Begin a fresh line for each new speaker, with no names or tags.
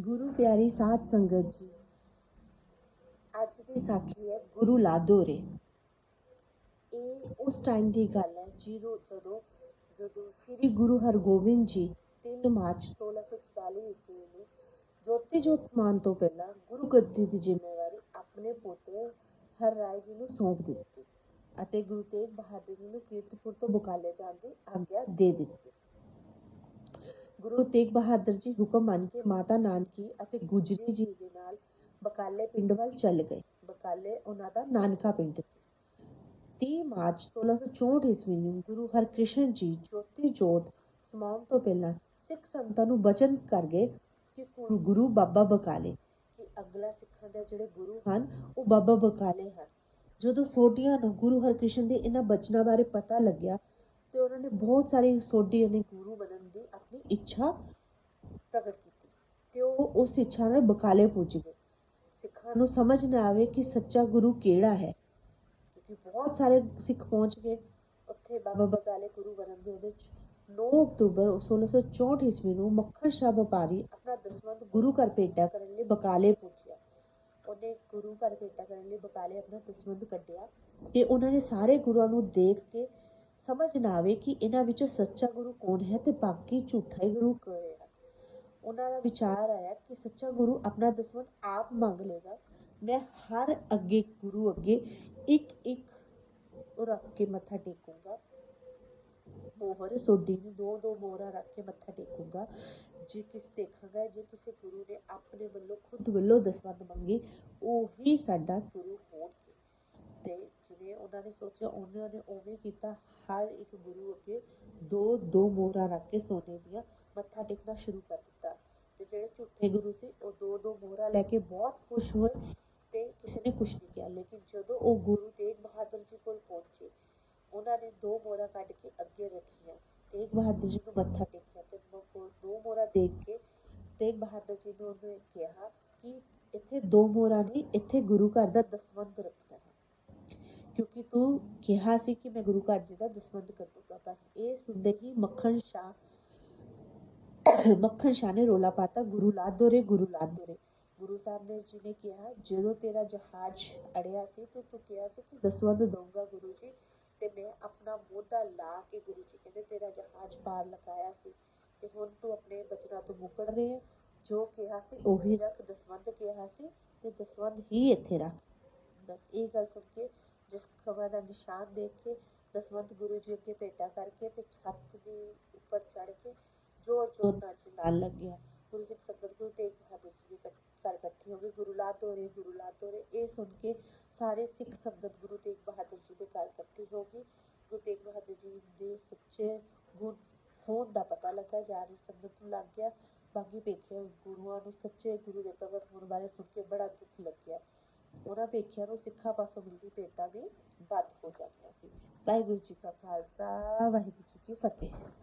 ਗੁਰੂ ਪਿਆਰੀ ਸਾਧ ਸੰਗਤ ਜੀ, ਅੱਜ ਦੀ ਸਾਖੀ ਹੈ ਗੁਰੂ ਲਾਦੋਰੇ। ਇਹ ਉਸ ਟਾਈਮ ਦੀ ਗੱਲ ਹੈ ਜਦੋਂ ਜਦੋਂ ਜਦੋਂ ਸ੍ਰੀ ਗੁਰੂ ਹਰਗੋਬਿੰਦ ਜੀ 3 ਮਾਰਚ 1644 ਈਸਵੀ ਨੂੰ ਜੋਤੀ ਜੋਤ ਸਮਾਨ ਤੋਂ ਪਹਿਲਾਂ ਗੁਰੂ ਗੱਦੀ ਦੀ ਜ਼ਿੰਮੇਵਾਰੀ ਆਪਣੇ ਪੋਤੇ ਹਰ ਰਾਏ ਜੀ ਨੂੰ ਸੌਂਪ ਦਿੱਤੀ ਅਤੇ ਗੁਰੂ ਤੇਗ ਬਹਾਦਰ ਜੀ ਨੂੰ ਕੀਰਤਪੁਰ ਤੋਂ ਬੁਕਾਲੇ ਜਾਣ ਦੀ ਆਗਿਆ ਦੇ ਦਿੱਤੀ। ਗੁਰੂ ਤੇਗ ਬਹਾਦਰ ਜੀ ਹੁਕਮ ਮੰਨ ਕੇ ਮਾਤਾ ਨਾਨਕੀ ਅਤੇ ਗੁਜਰੀ ਜੀ ਦੇ ਨਾਲ ਬਕਾਲੇ ਪਿੰਡ ਵੱਲ ਚੱਲ ਗਏ। ਬਕਾਲੇ ਉਹਨਾਂ ਦਾ ਨਾਨਕਾ ਪਿੰਡ ਸੀ। 30 ਮਾਰਚ 1664 ਈਸਵੀ ਨੂੰ ਗੁਰੂ ਹਰਕ੍ਰਿਸ਼ਨ ਜੀ ਜੋਤੀ ਜੋਤ ਸਮਾਉਣ ਤੋਂ ਪਹਿਲਾਂ ਸਿੱਖ ਸੰਗਤਾਂ ਨੂੰ ਬਚਨ ਕਰ ਗਏ ਕਿ ਗੁਰੂ ਗੁਰੂ ਬਾਬਾ ਬਕਾਲੇ। ਕਿ ਅਗਲਾ ਸਿੱਖਾਂ ਦੇ ਜਿਹੜੇ ਗੁਰੂ ਹਨ, ਉਹ ਬਾਬਾ ਬਕਾਲੇ ਹਨ। ਜਦੋਂ ਸੋਢੀਆਂ ਨੂੰ ਗੁਰੂ ਹਰਕ੍ਰਿਸ਼ਨ ਦੇ ਇਹਨਾਂ ਬਚਨਾਂ ਬਾਰੇ ਪਤਾ ਲੱਗਿਆ ਤੇ ਉਹਨਾਂ ਨੇ ਬਹੁਤ ਸਾਰੇ ਸੋਢੀਆਂ ਨੇ ਗੁਰੂ ਬਣਨ ਦੀ ਆਪਣੀ ਇੱਛਾ ਪ੍ਰਗਟ ਕੀਤੀ ਤੇ ਉਹ ਉਸ ਇੱਛਾ ਨਾਲ ਬਕਾਲੇ ਪੁੱਜ ਗਏ। ਸਿੱਖਾਂ ਨੂੰ ਸਮਝ ਨਾ ਆਵੇ ਕਿ ਸੱਚਾ ਗੁਰੂ ਕਿਹੜਾ ਹੈ। ਕਿਉਂਕਿ ਬਹੁਤ ਸਾਰੇ ਸਿੱਖ ਪਹੁੰਚ ਗਏ। ਉੱਥੇ ਬਾਬਾ ਬਕਾਲੇ ਗੁਰੂ ਬਣਨ ਦੇ ਉਹਦੇ ਵਿੱਚ 9 ਅਕਤੂਬਰ 1664 ਈਸਵੀ ਨੂੰ ਮੱਖਣ ਸ਼ਾਹ ਵਪਾਰੀ ਆਪਣਾ ਦਸਵੰਧ ਗੁਰੂ ਘਰ ਭੇਟਾ ਕਰਨ ਲਈ ਬਕਾਲੇ ਪਹੁੰਚਿਆ। ਉਹਨੇ ਗੁਰੂ ਘਰ ਭੇਟਾ ਕਰਨ ਲਈ ਬਕਾਲੇ ਆਪਣਾ ਦਸਵੰਧ ਕੱਢਿਆ। ਤੇ ਉਹਨਾਂ ਨੇ ਸਾਰੇ ਗੁਰੂਆਂ ਨੂੰ ਦੇਖ ਕੇ ਸਮਝ ਨਾ ਆਵੇ ਕਿ ਇਹਨਾਂ ਵਿੱਚੋਂ ਸੱਚਾ ਗੁਰੂ ਕੌਣ ਹੈ ਤੇ ਬਾਕੀ ਝੂਠਾ ਹੀ ਗੁਰੂ ਕਿਹੜੇ ਹਨ ਉਹਨਾਂ ਦਾ ਵਿਚਾਰ ਆਇਆ ਕਿ ਸੱਚਾ ਗੁਰੂ ਆਪਣਾ ਦਸਵੰਧ ਆਪ ਮੰਗ ਲੇਗਾ ਮੈਂ ਹਰ ਅੱਗੇ ਗੁਰੂ ਅੱਗੇ ਇੱਕ ਇੱਕ ਉਹ ਰੱਖ ਕੇ ਮੱਥਾ ਟੇਕੂੰਗਾ ਮੋਹਰ ਸੋਡੀ ਨੂੰ ਦੋ ਦੋ ਮੋਹਰਾਂ ਰੱਖ ਕੇ ਮੱਥਾ ਟੇਕੂੰਗਾ ਜੇ ਕਿਸ ਦੇਖਾਂਗਾ ਜੇ ਕਿਸੇ ਗੁਰੂ ਨੇ ਆਪਣੇ ਵੱਲੋਂ ਖੁਦ ਵੱਲੋਂ ਦਸਵੰਧ ਮੰਗੀ ਉਹੀ ਸਾਡਾ ਗੁਰੂ ਹੋਣਗੇ ਤੇ ਜਿਵੇਂ ਉਹਨਾਂ ਨੇ ਸੋਚਿਆ ਉਹਨਾਂ ਨੇ ਉਵੇਂ ਕੀਤਾ ਹਰ ਇੱਕ ਗੁਰੂ ਅੱਗੇ ਦੋ ਦੋ ਮੋਹਰਾਂ ਰੱਖ ਕੇ ਸੋਨੇ ਦੀਆਂ ਮੱਥਾ ਟੇਕਣਾ ਸ਼ੁਰੂ ਕਰ ਦਿੱਤਾ ਤੇ ਜਿਹੜੇ ਝੂਠੇ ਗੁਰੂ ਸੀ ਉਹ ਦੋ ਦੋ ਮੋਹਰਾਂ ਲੈ ਕੇ ਬਹੁਤ ਖੁਸ਼ ਹੋਏ ਤੇ ਕਿਸੇ ਨੇ ਕੁਝ ਨਹੀਂ ਕਿਹਾ ਲੇਕਿਨ ਜਦੋਂ ਉਹ ਗੁਰੂ ਤੇਗ ਬਹਾਦਰ ਜੀ ਕੋਲ ਪਹੁੰਚੇ ਉਹਨਾਂ ਨੇ ਦੋ ਮੋਹਰਾਂ ਕੱਢ ਕੇ ਅੱਗੇ ਰੱਖੀਆਂ ਤੇਗ ਬਹਾਦਰ ਜੀ ਨੂੰ ਮੱਥਾ ਟੇਕਿਆ ਤੇ ਉਹਨਾਂ ਕੋਲ ਦੋ ਮੋਹਰਾਂ ਦੇਖ ਕੇ ਤੇਗ ਬਹਾਦਰ ਜੀ ਨੇ ਉਹਨੂੰ ਕਿਹਾ ਕਿ ਇੱਥੇ ਦੋ ਮੋਹਰਾਂ ਨਹੀਂ ਇੱਥੇ ਗੁਰੂ ਘਰ ਦਾ ਦਸਵੰਧ ਰੱਖਣਾ ਹੈ ਕਿਉਂਕਿ ਤੂੰ ਕਿਹਾ ਸੀ ਕਿ ਮੈਂ ਗੁਰੂ ਘਰ ਜੀ ਦਾ ਦਸਵੰਧ ਕੱਢੂਗਾ ਬਸ ਇਹ ਸੁਣਦੇ ਹੀ ਮੱਖਣ ਸ਼ਾਹ ਮੱਖਣ ਸ਼ਾਹ ਨੇ ਰੋਲਾ ਪਾਤਾ ਗੁਰੂ ਲਾਦੋਰੇ ਗੁਰੂ ਲਾਦੋਰੇ ਗੁਰੂ ਸਾਹਿਬ ਨੇ ਜੀ ਨੇ ਕਿਹਾ ਜਦੋਂ ਤੇਰਾ ਜਹਾਜ਼ ਅੜਿਆ ਸੀ ਤੇ ਤੂੰ ਕਿਹਾ ਸੀ ਕਿ ਦਸਵੰਧ ਦਊਂਗਾ ਗੁਰੂ ਜੀ ਤੇ ਮੈਂ ਆਪਣਾ ਮੋਢਾ ਲਾ ਕੇ ਗੁਰੂ ਜੀ ਕਹਿੰਦੇ ਤੇਰਾ ਜਹਾਜ਼ ਪਾਰ ਲਗਾਇਆ ਸੀ ਤੇ ਹੁਣ ਤੂੰ ਆਪਣੇ ਬਚਨਾਂ ਤੋਂ ਮੁਕਰ ਰਹੇ ਹੈ ਜੋ ਕਿਹਾ ਸੀ ਉਹੀ ਰੱਖ ਦਸਵੰਧ ਕਿਹਾ ਸੀ ਤੇ ਦਸਵੰਧ ਹੀ ਇੱਥੇ ਰੱਖ ਬਸ ਇਹ ਗੱਲ ਸੁਣ ਕੇ ਜਿਸ ਖਬਰ ਦਾ ਨਿਸ਼ਾਨ ਦੇਖ ਕੇ ਦਸਵੰਧ ਗੁਰੂ ਜੀ ਅੱਗੇ ਭੇਟਾ ਕਰਕੇ ਤੇ ਛੱਤ ਦੇ ਉੱਪਰ ਚੜ ਕੇ ਜ਼ੋਰ ਜ਼ੋਰ ਨਾਲ ਚਿਲਾਣ ਲੱਗਿਆ। ਗੁਰੂ ਸਿੱਖ ਸੰਗਤ ਗੁਰੂ ਤੇਗ ਬਹਾਦਰ ਜੀ ਦੇ ਘਰ ਇਕੱਠੇ ਹੋ ਗਏ ਗੁਰੂ ਲਾ ਤੋਰੇ, ਗੁਰੂ ਲਾ ਤੋਰੇ, ਇਹ ਸੁਣ ਕੇ ਸਾਰੇ ਸਿੱਖ ਸੰਗਤ ਗੁਰੂ ਤੇਗ ਬਹਾਦਰ ਜੀ ਦੇ ਘਰ ਇਕੱਠੀ ਹੋ ਗਈ ਗੁਰੂ ਤੇਗ ਬਹਾਦਰ ਜੀ ਦੇ ਸੱਚੇ ਗੁਣ ਹੋਣ ਦਾ ਪਤਾ ਲੱਗਾ ਜਾ ਰਹੀ ਸੰਗਤ ਨੂੰ ਲੱਗ ਗਿਆ। ਬਾਕੀ ਵੇਖਿਆ ਗੁਰੂਆਂ ਨੂੰ ਸੱਚੇ ਗੁਰੂ ਦੇ ਪ੍ਰਗਟ ਹੋਣ ਬਾਰੇ ਸੁਣ ਕੇ ਬੜਾ ਦੁੱਖ ਲੱਗਿਆ। ਉਹਨਾਂ ਵੇਖਿਆ ਨੂੰ ਸਿੱਖਾਂ ਪਾਸੋਂ ਮਿਲਦੀ ਭੇਟਾਂ ਵੀ ਬੰਦ ਹੋ ਜਾਂਦੀਆਂ ਸੀ। ਵਾਹਿਗੁਰੂ ਜੀ ਕਾ ਖਾਲਸਾ, ਵਾਹਿਗੁਰੂ ਜੀ ਕੀ ਫਤਿਹ।